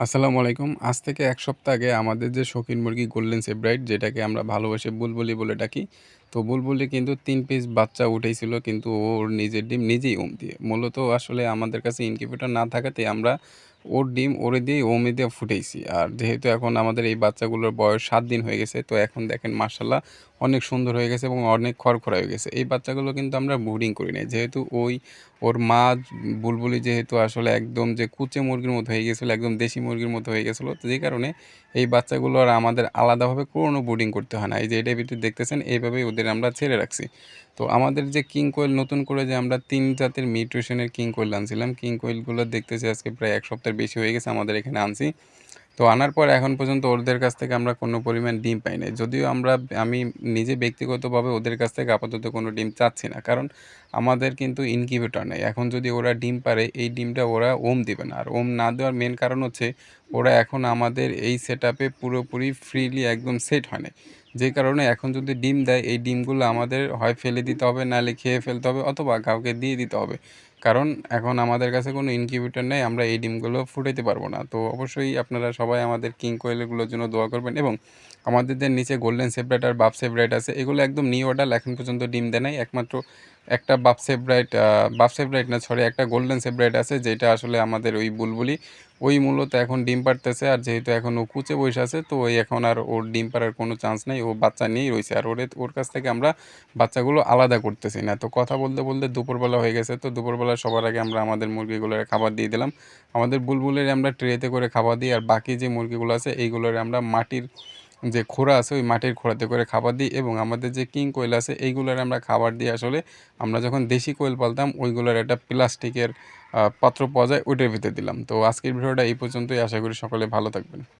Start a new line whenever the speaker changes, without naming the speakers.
আসসালামু আলাইকুম। আজ থেকে এক সপ্তাহ আগে আমাদের যে শৌখিন মুরগি গোল্ডেন সেব্রাইট যেটাকে আমরা ভালোবাসে, বুলবুলি বলে ডাকি। তো বুলবুলি কিন্তু তিন পিস বাচ্চা উঠেছিল কিন্তু ওর নিজের ডিম নিজেই ওম দিয়ে। মূলত আসলে আমাদের কাছে ইনকিউবেটর না থাকাতে আমরা ওর ডিম ওরে দিয়েই ওমে দিয়ে ফুটেছি আর যেহেতু এখন আমাদের এই বাচ্চাগুলোর বয়স সাত দিন হয়ে গেছে তো এখন দেখেন মাশাআল্লাহ অনেক সুন্দর হয়ে গেছে এবং অনেক খড়খড়া হয়ে গেছে। এই বাচ্চাগুলো কিন্তু আমরা ব্রুডিং করি নাই। যেহেতু ওই ওর মা বুলবুলি যেহেতু আসলে একদম যে কুচে মুরগির মতো হয়ে গেছিল, একদম দেশি মুরগির মতো হয়ে গেছিল। তো যে কারণে এই বাচ্চাগুলো আর আমাদের আলাদাভাবে কোনো ব্রুডিং করতে হয় না। এই যে এটা ভিতরে দেখতেছেন এইভাবেই ওদের আমরা ছেড়ে রাখছি। তো আমাদের যে কিং কোয়েল নতুন করে যে আমরা তিন জাতের মিউটেশনের কিং কোয়েল আনছিলাম। কিং কোয়েলগুলো দেখতেছি আজকে প্রায় এক সপ্তাহের বেশি হয়ে গেছে আমাদের এখানে আনছি। তো আনার পর এখন পর্যন্ত ওদের কাছ থেকে আমরা কোনো পরিমাণ ডিম পাই নাই। যদিও আমরা আমি নিজে ব্যক্তিগতভাবে ওদের কাছ থেকে আপাতত কোনো ডিম চাচ্ছি না। কারণ আমাদের কিন্তু ইনকিউবেটর নেই। এখন যদি ওরা ডিম পারে, এই ডিমটা ওরা ওম দিবে না। আর ওম না দেওয়ার মেন কারণ হচ্ছে ওরা এখন আমাদের এই সেটআপে পুরোপুরি ফ্রিলি একদম সেট হয় নাই। যে কারণে এখন যদি ডিম দেয়, এই ডিমগুলো আমাদের হয় ফেলে দিতে হবে, নাহলে খেয়ে ফেলতে হবে অথবা কাউকে দিয়ে দিতে হবে। কারণ এখন আমাদের কাছে কোনো ইনকিউবেটর নেই, আমরা এই ডিমগুলো ফুটাইতে পারব না। তো অবশ্যই আপনারা সবাই আমাদের কিং কোয়েলগুলোর জন্য দোয়া করবেন এবং আমাদের নিচে গোল্ডেন সেপারেট আর বাপ সেভরাইট আছে, এগুলো একদম নিউ অর্ডার এখন পর্যন্ত ডিম দেয় নাই। একমাত্র একটা বাফ সেব্রাইট বাফ সেব্রাইট না সরি একটা গোল্ডেন সেব্রাইট আছে যেটা আসলে আমাদের ওই বুলবুলি ওই মূলত এখন ডিম পাড়তেছে আর যেহেতু এখন ও কুচে বইসা আছে তো ওই এখন আর ওর ডিম পাড়ার কোনো চান্স নেই। ও বাচ্চা নিয়েই রয়েছে আর ওরে ওর কাছ থেকে আমরা বাচ্চাগুলো আলাদা করতেছি না। তো কথা বলতে, বলতে দুপুরবেলা হয়ে গেছে। তো দুপুরবেলা সবার আগে আমরা আমাদের মুরগিগুলোর খাবার দিয়ে দিলাম। আমাদের বুলবুলির আমরা ট্রেতে করে খাবার দিই আর বাকি যে মুরগিগুলো আছে এইগুলোর আমরা মাটির যে খোঁড়া আছে, ওই মাটির খোঁড়াতে করে খাবার দিই এবং আমাদের যে কিং কোয়েল আছে, এইগুলোর আমরা খাবার দিই আসলে আমরা যখন দেশি কোয়েল পালতাম, ওইগুলোর একটা প্লাস্টিকের পাত্র পাওয়া যায়, ওইটার ভিতরে দিলাম। তো আজকের ভিডিওটা এই পর্যন্তই আশা করি সকলে ভালো থাকবেন।